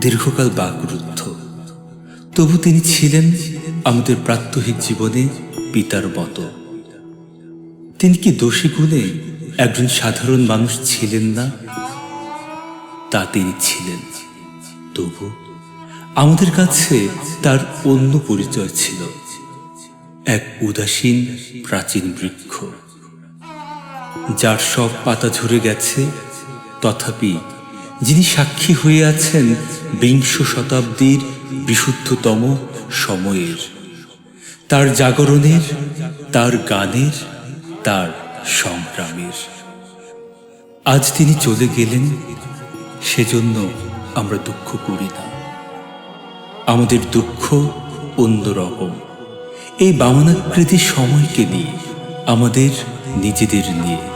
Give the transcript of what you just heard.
দীর্ঘকাল বাকরুদ্ধ। তবু তিনি ছিলেন আমাদের প্রাত্যহিক জীবনে পিতার মতো। তিনি কি দোষী গুণে একজন সাধারণ মানুষ ছিলেন না? তা তিনি ছিলেন। তবু আমাদের কাছে তার অন্য পরিচয় ছিল। এক উদাসীন প্রাচীন বৃক্ষ। যার সব পাতা ঝরে গেছে। তথাপি যিনি সাক্ষী হয়ে আছেন বিংশ শতাব্দীর বিশুদ্ধতম সময়ের। তার জাগরণের, তার গানের, তার সংগ্রামের। আজ তিনি চলে গেলেন, সেজন্য আমরা দুঃখ করি না। আমাদের দুঃখ অন্যরকম এই বামনাকৃতি সময়কে নিয়ে, আমাদের নিজেদের নিয়ে।